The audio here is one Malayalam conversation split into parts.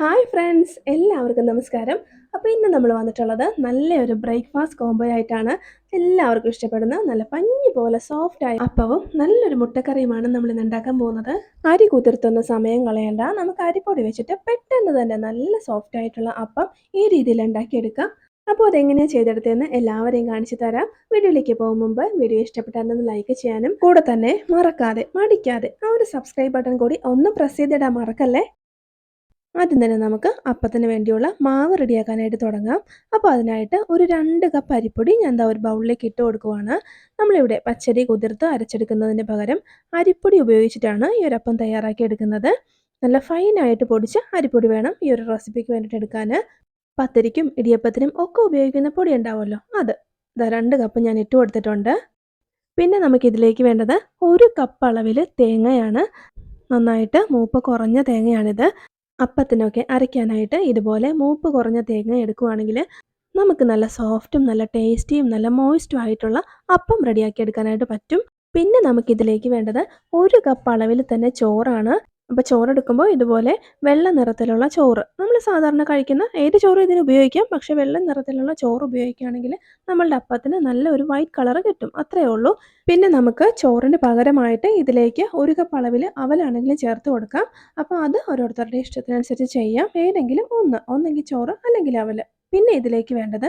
ഹായ് ഫ്രണ്ട്സ് എല്ലാവർക്കും നമസ്കാരം. അപ്പോൾ ഇന്ന് നമ്മൾ വന്നിട്ടുള്ളത് നല്ലൊരു ബ്രേക്ക്ഫാസ്റ്റ് കോംബോ ആയിട്ടാണ് എല്ലാവർക്കും ഇഷ്ടപ്പെടുന്ന നല്ല പഞ്ഞി പോലെ സോഫ്റ്റ് ആയ അപ്പവും നല്ലൊരു മുട്ടക്കറിയുമാണ് നമ്മൾ ഇന്ന് ഉണ്ടാക്കാൻ പോകുന്നത്. അരി കുതിർത്തൊന്ന് സമയം കളയണ്ട. നമുക്ക് അരിപ്പൊടി വെച്ചിട്ട് പെട്ടെന്ന് തന്നെ നല്ല സോഫ്റ്റ് ആയിട്ടുള്ള അപ്പം ഈ രീതിയിൽ ഉണ്ടാക്കിയെടുക്കാം. അപ്പോൾ അതെങ്ങനെയാണ് ചെയ്തെടുത്തതെന്ന് എല്ലാവരെയും കാണിച്ചു തരാം. വീഡിയോയിലേക്ക് പോകും മുമ്പ് വീഡിയോ ഇഷ്ടപ്പെട്ടാൽ ലൈക്ക് ചെയ്യാനും കൂടെ തന്നെ മറക്കാതെ മടിക്കാതെ ആ ഒരു സബ്സ്ക്രൈബ് ബട്ടൺ കൂടി ഒന്ന് പ്രസ് ചെയ്തിടാൻ മറക്കല്ലേ? ആദ്യം തന്നെ നമുക്ക് അപ്പത്തിന് വേണ്ടിയുള്ള മാവ് റെഡിയാക്കാനായിട്ട് തുടങ്ങാം. അപ്പോൾ അതിനായിട്ട് ഒരു രണ്ട് കപ്പ് അരിപ്പൊടി ഞാൻ എന്താ ഒരു ബൗളിലേക്ക് ഇട്ട് കൊടുക്കുവാണ്. നമ്മളിവിടെ പച്ചരി കുതിർത്ത് അരച്ചെടുക്കുന്നതിന് പകരം അരിപ്പൊടി ഉപയോഗിച്ചിട്ടാണ് ഈ ഒരു അപ്പം തയ്യാറാക്കി എടുക്കുന്നത്. നല്ല ഫൈനായിട്ട് പൊടിച്ച അരിപ്പൊടി വേണം ഈ ഒരു റെസിപ്പിക്ക് വേണ്ടിയിട്ട് എടുക്കാൻ പത്തരിക്കും ഇടിയപ്പത്തിനും ഒക്കെ ഉപയോഗിക്കുന്ന പൊടി ഉണ്ടാവുമല്ലോ അത്. ഇതാ രണ്ട് കപ്പ് ഞാൻ ഇട്ട് കൊടുത്തിട്ടുണ്ട്. പിന്നെ നമുക്കിതിലേക്ക് വേണ്ടത് ഒരു കപ്പ് അളവിൽ തേങ്ങയാണ്. നന്നായിട്ട് മൂപ്പ് കുറഞ്ഞ തേങ്ങയാണിത്. അപ്പത്തിനൊക്കെ അരയ്ക്കാനായിട്ട് ഇതുപോലെ മൂപ്പ് കുറഞ്ഞ തേങ്ങ എടുക്കുവാണെങ്കിൽ നമുക്ക് നല്ല സോഫ്റ്റും നല്ല ടേസ്റ്റിയും നല്ല മോയിസ്റ്റും ആയിട്ടുള്ള അപ്പം റെഡിയാക്കി എടുക്കാനായിട്ട് പറ്റും. പിന്നെ നമുക്കിതിലേക്ക് വേണ്ടത് ഒരു കപ്പ് അളവിൽ തന്നെ ചോറാണ്. അപ്പോൾ ചോറെടുക്കുമ്പോൾ ഇതുപോലെ വെള്ള നിറത്തിലുള്ള ചോറ്. നമ്മൾ സാധാരണ കഴിക്കുന്ന ഏത് ചോറും ഇതിന് ഉപയോഗിക്കാം. പക്ഷേ വെള്ള നിറത്തിലുള്ള ചോറ് ഉപയോഗിക്കുകയാണെങ്കിൽ നമ്മളുടെ അപ്പത്തിന് നല്ല ഒരു വൈറ്റ് കളർ കിട്ടും. അത്രയേ ഉള്ളൂ. പിന്നെ നമുക്ക് ചോറിന് പകരമായിട്ട് ഇതിലേക്ക് ഒരു കപ്പ് അളവിൽ അവലാണെങ്കിലും ചേർത്ത് കൊടുക്കാം. അപ്പോൾ അത് ഓരോരുത്തരുടെ ഇഷ്ടത്തിനനുസരിച്ച് ചെയ്യാം. ഏതെങ്കിലും ഒന്ന്. ഒന്നെങ്കിൽ ചോറ് അല്ലെങ്കിൽ അവൽ പിന്നെ ഇതിലേക്ക് വേണ്ടത്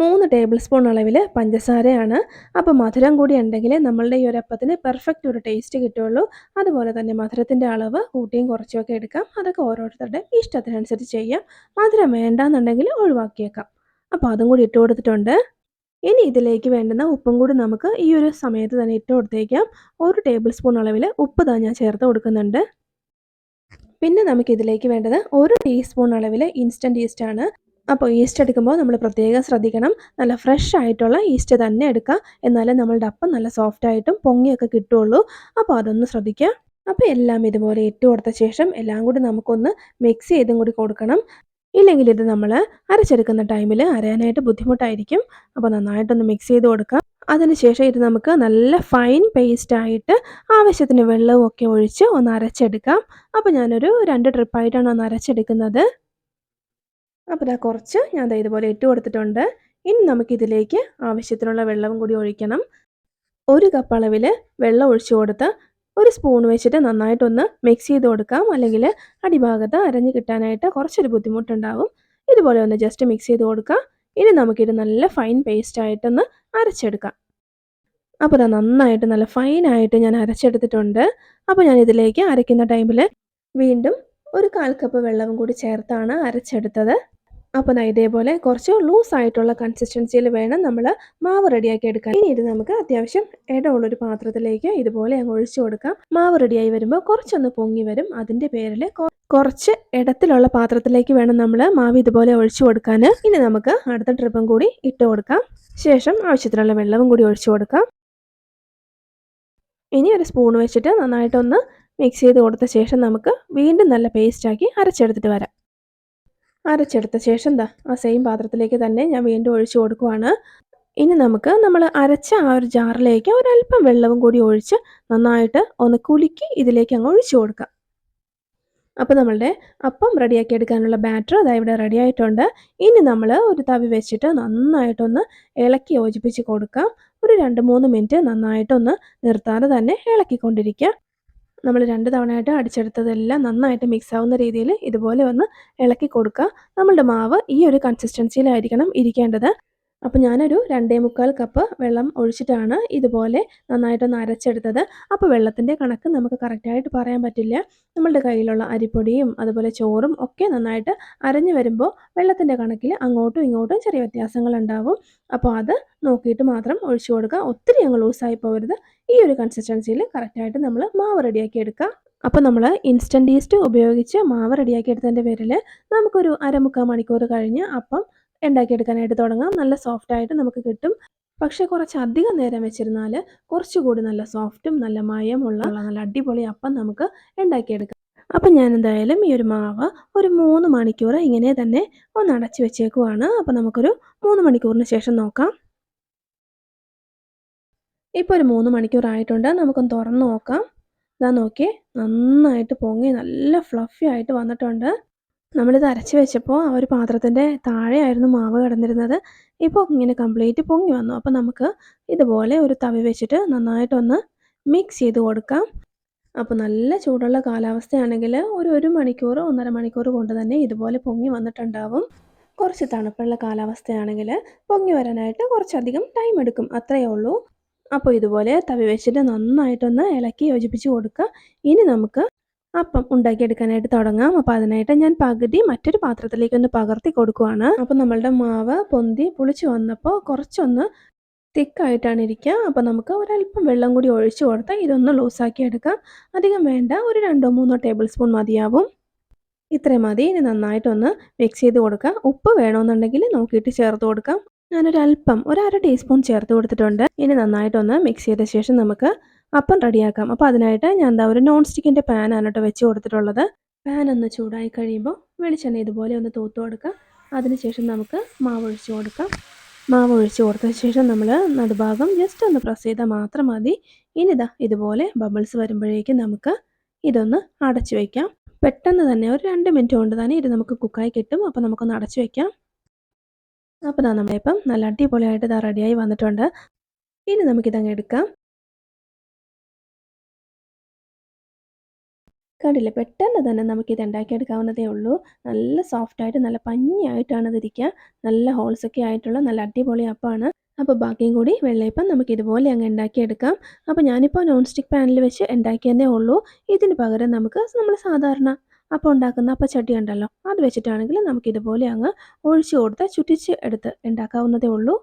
മൂന്ന് ടേബിൾ സ്പൂൺ അളവിൽ പഞ്ചസാരയാണ്. അപ്പോൾ മധുരം കൂടി ഉണ്ടെങ്കിൽ നമ്മളുടെ ഈ ഒരു അപ്പത്തിന് പെർഫെക്റ്റ് ഒരു ടേസ്റ്റ് കിട്ടുള്ളൂ അതുപോലെ തന്നെ മധുരത്തിന്റെ അളവ് കൂട്ടിയും കുറച്ചുമൊക്കെ എടുക്കാം. അതൊക്കെ ഓരോരുത്തരുടെ ഇഷ്ടത്തിനനുസരിച്ച് ചെയ്യാം. മധുരം വേണ്ടാന്നുണ്ടെങ്കിൽ ഒഴിവാക്കിയേക്കാം. അപ്പോൾ അതും കൂടി ഇട്ട് കൊടുത്തിട്ടുണ്ട്. ഇനി ഇതിലേക്ക് വേണ്ടുന്ന ഉപ്പും കൂടി നമുക്ക് ഈ ഒരു സമയത്ത് തന്നെ ഇട്ട് കൊടുത്തേക്കാം. ഒരു ടേബിൾ സ്പൂൺ അളവിൽ ഉപ്പ് താ ഞാൻ ചേർത്ത് കൊടുക്കുന്നുണ്ട്. പിന്നെ നമുക്ക് ഇതിലേക്ക് വേണ്ടത് ഒരു ടീസ്പൂൺ അളവിൽ ഇൻസ്റ്റന്റ് ഈസ്റ്റാണ് അപ്പോൾ ഈസ്റ്റ് എടുക്കുമ്പോൾ നമ്മൾ പ്രത്യേകം ശ്രദ്ധിക്കണം. നല്ല ഫ്രഷ് ആയിട്ടുള്ള ഈസ്റ്റ് തന്നെ എടുക്കുക. എന്നാലേ നമ്മളുടെ അപ്പം നല്ല സോഫ്റ്റ് ആയിട്ടും പൊങ്ങിയൊക്കെ കിട്ടുള്ളൂ അപ്പോൾ അതൊന്ന് ശ്രദ്ധിക്കുക. അപ്പോൾ എല്ലാം ഇതുപോലെ ഇട്ട് കൊടുത്ത ശേഷം എല്ലാം കൂടി നമുക്കൊന്ന് മിക്സ് ചെയ്തും കൂടി കൊടുക്കണം. ഇല്ലെങ്കിൽ ഇത് നമ്മൾ അരച്ചെടുക്കുന്ന ടൈമിൽ അരയാനായിട്ട് ബുദ്ധിമുട്ടായിരിക്കും. അപ്പോൾ നന്നായിട്ടൊന്ന് മിക്സ് ചെയ്ത് കൊടുക്കുക. അതിനുശേഷം ഇത് നമുക്ക് നല്ല ഫൈൻ പേസ്റ്റ് ആയിട്ട് ആവശ്യത്തിന് വെള്ളവും ഒക്കെ ഒഴിച്ച് ഒന്ന് അരച്ചെടുക്കാം. അപ്പോൾ ഞാനൊരു രണ്ട് ട്രിപ്പായിട്ടാണ് ഒന്ന് അരച്ചെടുക്കുന്നത്. അപ്പോൾ ഇതാ കുറച്ച് ഞാൻ ദാ ഇതുപോലെ ഇട്ട് കൊടുത്തിട്ടുണ്ട്. ഇനി നമുക്കിതിലേക്ക് ആവശ്യത്തിനുള്ള വെള്ളവും കൂടി ഒഴിക്കണം. ഒരു കപ്പ് അളവിൽ വെള്ളം ഒഴിച്ചു കൊടുത്ത് ഒരു സ്പൂൺ വെച്ചിട്ട് നന്നായിട്ടൊന്ന് മിക്സ് ചെയ്ത് കൊടുക്കാം. അല്ലെങ്കിൽ അടിഭാഗത്ത് അരഞ്ഞ് കിട്ടാനായിട്ട് കുറച്ചൊരു ബുദ്ധിമുട്ടുണ്ടാവും. ഇതുപോലെ ഒന്ന് ജസ്റ്റ് മിക്സ് ചെയ്ത് കൊടുക്കാം. ഇനി നമുക്കിത് നല്ല ഫൈൻ പേസ്റ്റ് ആയിട്ടൊന്ന് അരച്ചെടുക്കാം. അപ്പോൾ ഇതാ നന്നായിട്ട് നല്ല ഫൈനായിട്ട് ഞാൻ അരച്ചെടുത്തിട്ടുണ്ട്. അപ്പോൾ ഞാൻ ഇതിലേക്ക് അരയ്ക്കുന്ന ടൈമിൽ വീണ്ടും ഒരു കാൽ കപ്പ് വെള്ളവും കൂടി ചേർത്താണ് അരച്ചെടുത്തത്. അപ്പോൾ ഇതേപോലെ കുറച്ച് ലൂസ് ആയിട്ടുള്ള കൺസിസ്റ്റൻസിയിൽ വേണം നമ്മൾ മാവ് റെഡിയാക്കി എടുക്കാൻ. ഇനി ഇത് നമുക്ക് അത്യാവശ്യം ഇടമുള്ളൊരു പാത്രത്തിലേക്ക് ഇതുപോലെ അങ്ങ് ഒഴിച്ചു കൊടുക്കാം. മാവ് റെഡിയായി വരുമ്പോൾ കുറച്ചൊന്ന് പൊങ്ങി വരും. അതിന്റെ പേരിൽ കുറച്ച് ഇടത്തിലുള്ള പാത്രത്തിലേക്ക് വേണം നമ്മൾ മാവ് ഇതുപോലെ ഒഴിച്ചു കൊടുക്കാൻ ഇനി നമുക്ക് അടുത്ത ട്രിപ്പും കൂടി ഇട്ട് കൊടുക്കാം. ശേഷം ആവശ്യത്തിനുള്ള വെള്ളവും കൂടി ഒഴിച്ചു കൊടുക്കാം. ഇനി ഒരു സ്പൂൺ വെച്ചിട്ട് നന്നായിട്ടൊന്ന് മിക്സ് ചെയ്ത് കൊടുത്ത ശേഷം നമുക്ക് വീണ്ടും നല്ല പേസ്റ്റാക്കി അരച്ചെടുത്തിട്ട് വരാം. അരച്ചെടുത്ത ശേഷം ദാ ആ സെയിം പാത്രത്തിലേക്ക് തന്നെ ഞാൻ വീണ്ടും ഒഴിച്ചു കൊടുക്കുവാണ്. ഇനി നമുക്ക് നമ്മൾ അരച്ച ആ ഒരു ജാറിലേക്ക് ഒരല്പം വെള്ളവും കൂടി ഒഴിച്ച് നന്നായിട്ട് ഒന്ന് കുലുക്കി ഇതിലേക്ക് അങ്ങ് ഒഴിച്ചു കൊടുക്കാം. അപ്പോൾ നമ്മളുടെ അപ്പം റെഡിയാക്കി എടുക്കാനുള്ള ബാറ്റർ അതാ ഇവിടെ റെഡി ആയിട്ടുണ്ട്. ഇനി നമ്മൾ ഒരു തവി വെച്ചിട്ട് നന്നായിട്ടൊന്ന് ഇളക്കി യോജിപ്പിച്ച് കൊടുക്കാം. ഒരു രണ്ട് മൂന്ന് മിനിറ്റ് നന്നായിട്ടൊന്ന് നിർത്താതെ തന്നെ ഇളക്കിക്കൊണ്ടിരിക്കുക നമ്മൾ രണ്ട് തവണയായിട്ട് അടിച്ചെടുത്തതെല്ലാം നന്നായിട്ട് മിക്സ് ആവുന്ന രീതിയിൽ ഇതുപോലെ ഒന്ന് ഇളക്കി കൊടുക്കുക. നമ്മളുടെ മാവ് ഈ ഒരു കൺസിസ്റ്റൻസിയിലായിരിക്കണം ഇരിക്കേണ്ടത്. അപ്പോൾ ഞാനൊരു രണ്ടേ മുക്കാൽ കപ്പ് വെള്ളം ഒഴിച്ചിട്ടാണ് ഇതുപോലെ നന്നായിട്ടൊന്ന് അരച്ചെടുത്തത്. അപ്പോൾ വെള്ളത്തിന്റെ കണക്ക് നമുക്ക് കറക്റ്റായിട്ട് പറയാൻ പറ്റില്ല. നമ്മളുടെ കയ്യിലുള്ള അരിപ്പൊടിയും അതുപോലെ ചോറും ഒക്കെ നന്നായിട്ട് അരഞ്ഞു വരുമ്പോൾ വെള്ളത്തിന്റെ കണക്കിൽ അങ്ങോട്ടും ഇങ്ങോട്ടും ചെറിയ വ്യത്യാസങ്ങൾ ഉണ്ടാവും. അപ്പോൾ അത് നോക്കിയിട്ട് മാത്രം ഒഴിച്ചു കൊടുക്കുക. ഒത്തിരി അങ്ങ് ലൂസായി പോകരുത്. ഈ ഒരു കൺസിസ്റ്റൻസിയിൽ കറക്റ്റായിട്ട് നമ്മൾ മാവ് റെഡിയാക്കി എടുക്കുക അപ്പോൾ നമ്മൾ ഇൻസ്റ്റന്റ് ഈസ്റ്റ് ഉപയോഗിച്ച് മാവ് റെഡിയാക്കി എടുത്തതിന്റെ പേരിൽ നമുക്കൊരു അരമുക്കാൽ മണിക്കൂർ കഴിഞ്ഞ് അപ്പം ഉണ്ടാക്കിയെടുക്കാനായിട്ട് തുടങ്ങാം. നല്ല സോഫ്റ്റ് ആയിട്ട് നമുക്ക് കിട്ടും. പക്ഷേ കുറച്ച് അധികം നേരം വെച്ചിരുന്നാൽ കുറച്ചുകൂടി നല്ല സോഫ്റ്റും നല്ല മയമുള്ള നല്ല അടിപൊളി അപ്പം നമുക്ക് ഉണ്ടാക്കിയെടുക്കാം. അപ്പം ഞാൻ എന്തായാലും ഈ ഒരു മാവ് ഒരു മൂന്ന് മണിക്കൂർ ഇങ്ങനെ തന്നെ ഒന്ന് അടച്ചു വെച്ചേക്കുവാണ്. അപ്പം നമുക്കൊരു മൂന്ന് മണിക്കൂറിന് ശേഷം നോക്കാം. ഇപ്പോൾ ഒരു മൂന്ന് മണിക്കൂർ ആയിട്ടുണ്ട്. നമുക്കൊന്ന് തുറന്ന് നോക്കാം. ഇതാ നോക്കി നന്നായിട്ട് പൊങ്ങി നല്ല ഫ്ലഫി ആയിട്ട് വന്നിട്ടുണ്ട്. നമ്മളിത് അരച്ച് വെച്ചപ്പോൾ ആ ഒരു പാത്രത്തിന്റെ താഴെയായിരുന്നു മാവ് കിടന്നിരുന്നത്. ഇപ്പോൾ ഇങ്ങനെ കംപ്ലീറ്റ് പൊങ്ങി വന്നു. അപ്പോൾ നമുക്ക് ഇതുപോലെ ഒരു തവി വെച്ചിട്ട് നന്നായിട്ടൊന്ന് മിക്സ് ചെയ്ത് കൊടുക്കാം. അപ്പോൾ നല്ല ചൂടുള്ള കാലാവസ്ഥയാണെങ്കിൽ ഒരു ഒരു മണിക്കൂർ ഒന്നര മണിക്കൂർ കൊണ്ട് തന്നെ ഇതുപോലെ പൊങ്ങി വന്നിട്ടുണ്ടാവും. കുറച്ച് തണുപ്പുള്ള കാലാവസ്ഥയാണെങ്കിൽ പൊങ്ങി വരാനായിട്ട് കുറച്ചധികം ടൈം എടുക്കും. അത്രയേ ഉള്ളൂ. അപ്പോൾ ഇതുപോലെ തവി വെച്ചിട്ട് നന്നായിട്ടൊന്ന് ഇളക്കി യോജിപ്പിച്ച് കൊടുക്കുക. ഇനി നമുക്ക് അപ്പം ഉണ്ടാക്കിയെടുക്കാനായിട്ട് തുടങ്ങാം. അപ്പം അതിനായിട്ട് ഞാൻ പകുതി മറ്റൊരു പാത്രത്തിലേക്ക് ഒന്ന് പകർത്തി കൊടുക്കുവാണ്. അപ്പോൾ നമ്മളുടെ മാവ് പൊന്തി പുളിച്ചു വന്നപ്പോൾ കുറച്ചൊന്ന് തിക്കായിട്ടാണ് ഇരിക്കുക. അപ്പോൾ നമുക്ക് ഒരല്പം വെള്ളം കൂടി ഒഴിച്ച് കൊടുത്താൽ ഇതൊന്ന് ലൂസാക്കി എടുക്കാം. അധികം വേണ്ട ഒരു രണ്ടോ മൂന്നോ ടേബിൾ സ്പൂൺ മതിയാവും. ഇത്രയും മതി. ഇനി നന്നായിട്ടൊന്ന് മിക്സ് ചെയ്ത് കൊടുക്കാം ഉപ്പ് വേണമെന്നുണ്ടെങ്കിൽ നോക്കിയിട്ട് ചേർത്ത് കൊടുക്കാം. ഞാനൊരല്പം ഒരു അര ടീസ്പൂൺ ചേർത്ത് കൊടുത്തിട്ടുണ്ട്. ഇനി നന്നായിട്ടൊന്ന് മിക്സ് ചെയ്ത ശേഷം നമുക്ക് അപ്പം റെഡിയാക്കാം. അപ്പോൾ അതിനായിട്ട് ഞാൻ എന്താ ഒരു നോൺ സ്റ്റിക്കിന്റെ പാനാണ് കേട്ടോ വെച്ച് കൊടുത്തിട്ടുള്ളത്. പാൻ ഒന്ന് ചൂടായി കഴിയുമ്പോൾ വെളിച്ചെണ്ണ ഇതുപോലെ ഒന്ന് തൂത്ത് കൊടുക്കാം. അതിനുശേഷം നമുക്ക് മാവ് ഒഴിച്ച് കൊടുക്കാം. മാവ് ഒഴിച്ച് കൊടുത്ത ശേഷം നമ്മൾ നടുഭാഗം ജസ്റ്റ് ഒന്ന് പ്രസ് ചെയ്താൽ മാത്രം മതി. ഇനിതാ ഇതുപോലെ ബബിൾസ് വരുമ്പോഴേക്കും നമുക്ക് ഇതൊന്ന് അടച്ചു വയ്ക്കാം പെട്ടെന്ന് തന്നെ ഒരു രണ്ട് മിനിറ്റ് കൊണ്ട് തന്നെ ഇത് നമുക്ക് കുക്കായി കിട്ടും. അപ്പോൾ നമുക്കൊന്ന് അടച്ചു വയ്ക്കാം അപ്പോൾ നമ്മളിപ്പം നല്ല അടിപൊളിയായിട്ട് ഇതാ റെഡിയായി വന്നിട്ടുണ്ട്. ഇനി നമുക്കിതങ്ങ് എടുക്കാം. കണ്ടില്ലേ? പെട്ടെന്ന് തന്നെ നമുക്കിത് ഉണ്ടാക്കിയെടുക്കാവുന്നതേ ഉള്ളൂ. നല്ല സോഫ്റ്റായിട്ട് നല്ല പഞ്ഞിയായിട്ടാണ് ഇതിരിക്കുക നല്ല ഹോൾസൊക്കെ ആയിട്ടുള്ള നല്ല അടിപൊളി അപ്പമാണ് അപ്പോൾ ബാക്കിയും കൂടി വെള്ളയപ്പം നമുക്ക് ഇതുപോലെ അങ്ങ് ഉണ്ടാക്കിയെടുക്കാം. അപ്പോൾ ഞാനിപ്പോൾ നോൺ സ്റ്റിക്ക് പാനിൽ വെച്ച് ഉണ്ടാക്കിയതേ ഉള്ളൂ. ഇതിന് പകരം നമുക്ക് നമ്മൾ സാധാരണ അപ്പം ഉണ്ടാക്കുന്ന അപ്പച്ചട്ടി ഉണ്ടല്ലോ അത് വെച്ചിട്ടാണെങ്കിൽ നമുക്ക് ഇതുപോലെ അങ്ങ് ഒഴിച്ചു കൊടുത്ത് ചുറ്റിച്ച് എടുത്ത് ഉണ്ടാക്കാവുന്നതേ ഉള്ളൂ.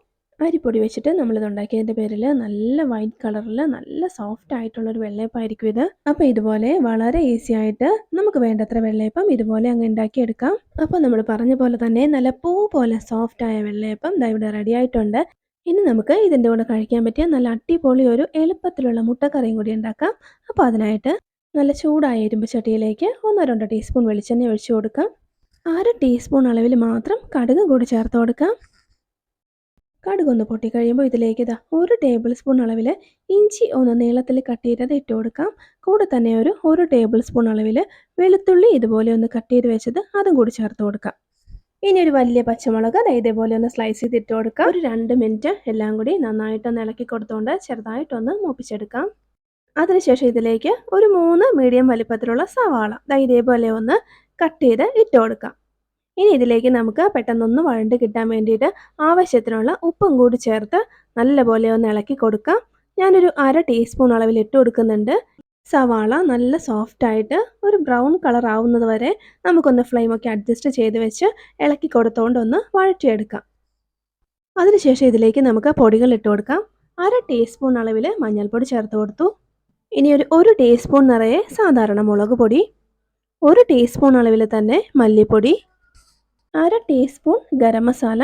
അരിപ്പൊടി വെച്ചിട്ട് നമ്മളിത് ഉണ്ടാക്കിയതിന്റെ പേരിൽ നല്ല വൈറ്റ് കളറിൽ നല്ല സോഫ്റ്റ് ആയിട്ടുള്ളൊരു വെള്ളയപ്പായിരിക്കും ഇത്. അപ്പോൾ ഇതുപോലെ വളരെ ഈസി ആയിട്ട് നമുക്ക് വേണ്ടത്ര വെള്ളയപ്പം ഇതുപോലെ അങ്ങ് ഉണ്ടാക്കിയെടുക്കാം. അപ്പോൾ നമ്മൾ പറഞ്ഞ പോലെ തന്നെ നല്ല പൂ പോലെ സോഫ്റ്റ് ആയ വെള്ളയപ്പം ദാ ഇവിടെ റെഡി ആയിട്ടുണ്ട്. ഇനി നമുക്ക് ഇതിന്റെ കൂടെ കഴിക്കാൻ പറ്റിയ നല്ല അടിപൊളി ഒരു എളുപ്പത്തിലുള്ള മുട്ടക്കറിയും കൂടി ഉണ്ടാക്കാം. അപ്പോൾ അതിനായിട്ട് നല്ല ചൂടായ ഇരുമ്പ് ചട്ടിയിലേക്ക് ഒന്നോ രണ്ടോ ടീസ്പൂൺ വെളിച്ചെണ്ണ ഒഴിച്ചു കൊടുക്കാം. അര ടീസ്പൂൺ അളവിൽ മാത്രം കടുക് കൂടി ചേർത്ത് കൊടുക്കാം. കടുക് ഒന്ന് പൊട്ടിക്കഴിയുമ്പോൾ ഇതിലേക്ക് ഇതാ ഒരു ടേബിൾ സ്പൂൺ അളവിൽ ഇഞ്ചി ഒന്ന് നീളത്തിൽ കട്ട് ചെയ്തത് ഇട്ട് കൊടുക്കാം. കൂടെ തന്നെ ഒരു ഒരു ടേബിൾ സ്പൂൺ അളവിൽ വെളുത്തുള്ളി ഇതുപോലെ ഒന്ന് കട്ട് ചെയ്ത് വെച്ചത് അതും കൂടി ചേർത്ത് കൊടുക്കാം. ഇനി ഒരു വലിയ പച്ചമുളക് അത് ഇതേപോലെ ഒന്ന് സ്ലൈസ് ചെയ്ത് ഇട്ട് കൊടുക്കാം. ഒരു രണ്ട് മിനിറ്റ് എല്ലാം കൂടി നന്നായിട്ടൊന്ന് ഇളക്കി കൊടുത്തുകൊണ്ട് ചെറുതായിട്ടൊന്ന് മൂപ്പിച്ചെടുക്കാം. അതിനുശേഷം ഇതിലേക്ക് ഒരു മൂന്ന് മീഡിയം വലിപ്പത്തിലുള്ള സവാള ഇതേപോലെ ഒന്ന് കട്ട് ചെയ്ത് ഇട്ട് കൊടുക്കാം. ഇനി ഇതിലേക്ക് നമുക്ക് പെട്ടെന്നൊന്ന് വഴണ്ട് കിട്ടാൻ വേണ്ടിയിട്ട് ആവശ്യത്തിനുള്ള ഉപ്പും കൂടി ചേർത്ത് നല്ലപോലെ ഒന്ന് ഇളക്കി കൊടുക്കാം. ഞാനൊരു അര ടീസ്പൂൺ അളവിൽ ഇട്ട് കൊടുക്കുന്നുണ്ട്. സവാള നല്ല സോഫ്റ്റ് ആയിട്ട് ഒരു ബ്രൗൺ കളർ ആവുന്നത് വരെ നമുക്കൊന്ന് ഫ്ലെയിമൊക്കെ അഡ്ജസ്റ്റ് ചെയ്ത് വെച്ച് ഇളക്കി കൊടുത്തുകൊണ്ട് ഒന്ന് വഴറ്റിയെടുക്കാം. അതിനുശേഷം ഇതിലേക്ക് നമുക്ക് പൊടികൾ ഇട്ട് കൊടുക്കാം. അര ടീസ്പൂൺ അളവിൽ മഞ്ഞൾപ്പൊടി ചേർത്ത് കൊടുത്തു. ഇനി ഒരു ഒരു ടീസ്പൂൺ നിറയെ സാധാരണ മുളക് പൊടി ഒരു ടീസ്പൂൺ അളവിൽ തന്നെ മല്ലിപ്പൊടി അര ടീസ്പൂൺ ഗരം മസാല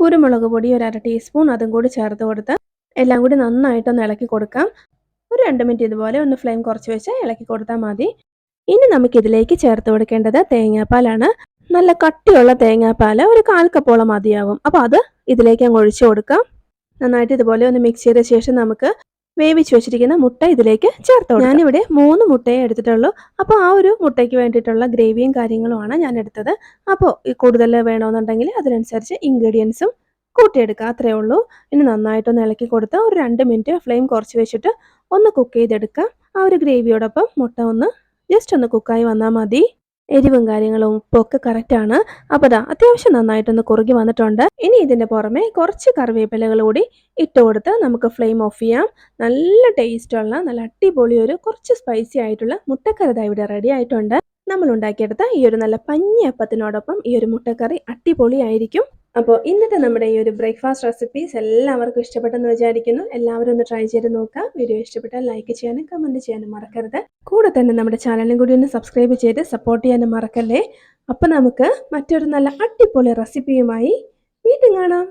കുരുമുളക് പൊടി ഒരു അര ടീസ്പൂൺ അതും കൂടി ചേർത്ത് കൊടുത്ത് എല്ലാം കൂടി നന്നായിട്ടൊന്ന് ഇളക്കി കൊടുക്കാം. ഒരു രണ്ട് മിനിറ്റ് ഇതുപോലെ ഒന്ന് ഫ്ലെയിം കുറച്ച് വെച്ച് ഇളക്കി കൊടുത്താൽ മതി. ഇനി നമുക്കിതിലേക്ക് ചേർത്ത് കൊടുക്കേണ്ടത് തേങ്ങാപ്പാലാണ്. നല്ല കട്ടിയുള്ള തേങ്ങാപ്പാൽ ഒരു കാൽ കപ്പോളം മതിയാവും. അപ്പോൾ അത് ഇതിലേക്ക് അങ്ങ് ഒഴിച്ചു കൊടുക്കാം. നന്നായിട്ട് ഇതുപോലെ ഒന്ന് മിക്സ് ചെയ്ത ശേഷം നമുക്ക് വേവിച്ച് വെച്ചിരിക്കുന്ന മുട്ട ഇതിലേക്ക് ചേർത്ത് ഞാനിവിടെ മൂന്ന് മുട്ടയെ എടുത്തിട്ടുള്ളൂ. അപ്പോൾ ആ ഒരു മുട്ടയ്ക്ക് വേണ്ടിയിട്ടുള്ള ഗ്രേവിയും കാര്യങ്ങളുമാണ് ഞാൻ എടുത്തത്. അപ്പോൾ കൂടുതൽ വേണമെന്നുണ്ടെങ്കിൽ അതിനനുസരിച്ച് ഇൻഗ്രീഡിയൻസും കൂട്ടിയെടുക്കുക അത്രയേ ഉള്ളൂ. ഇനി നന്നായിട്ടൊന്ന് ഇളക്കി കൊടുത്ത് ഒരു രണ്ട് മിനിറ്റ് ഫ്ലെയിം കുറച്ച് വെച്ചിട്ട് ഒന്ന് കുക്ക് ചെയ്തെടുക്കുക ആ ഒരു ഗ്രേവിയോടൊപ്പം മുട്ട ഒന്ന് ജസ്റ്റ് ഒന്ന് കുക്കായി വന്നാൽ മതി. എരിവും കാര്യങ്ങളും ഉപ്പൊക്കെ ആണ്. അപ്പോൾ ദാ അത്യാവശ്യം നന്നായിട്ടൊന്ന് കുറുകി വന്നിട്ടുണ്ട്. ഇനി ഇതിന്റെ പുറമെ കുറച്ച് കറിവേപ്പിലകൾ കൂടി ഇട്ട് കൊടുത്ത് നമുക്ക് ഫ്ലെയിം ഓഫ് ചെയ്യാം. നല്ല ടേസ്റ്റുള്ള നല്ല അടിപൊളി ഒരു കുറച്ച് സ്പൈസി ആയിട്ടുള്ള മുട്ടക്കറി ഇവിടെ റെഡി ആയിട്ടുണ്ട്. നമ്മൾ ഉണ്ടാക്കിയെടുത്ത ഈ ഒരു നല്ല പഞ്ഞി അപ്പത്തിനോടൊപ്പം ഈ ഒരു മുട്ടക്കറി അടിപൊളിയായിരിക്കും അപ്പോൾ ഇന്നത്തെ നമ്മുടെ ഈ ഒരു ബ്രേക്ക്ഫാസ്റ്റ് റെസിപ്പീസ് എല്ലാവർക്കും ഇഷ്ടപ്പെട്ടെന്ന് വിചാരിക്കുന്നു. എല്ലാവരും ഒന്ന് ട്രൈ ചെയ്ത് നോക്കുക. വീഡിയോ ഇഷ്ടപ്പെട്ടാൽ ലൈക്ക് ചെയ്യാനും കമന്റ് ചെയ്യാനും മറക്കരുത്. കൂടെ തന്നെ നമ്മുടെ ചാനലും കൂടി ഒന്ന് സബ്സ്ക്രൈബ് ചെയ്ത് സപ്പോർട്ട് ചെയ്യാനും മറക്കല്ലേ? അപ്പോൾ നമുക്ക് മറ്റൊരു നല്ല അടിപൊളി റെസിപ്പിയുമായി വീണ്ടും കാണാം.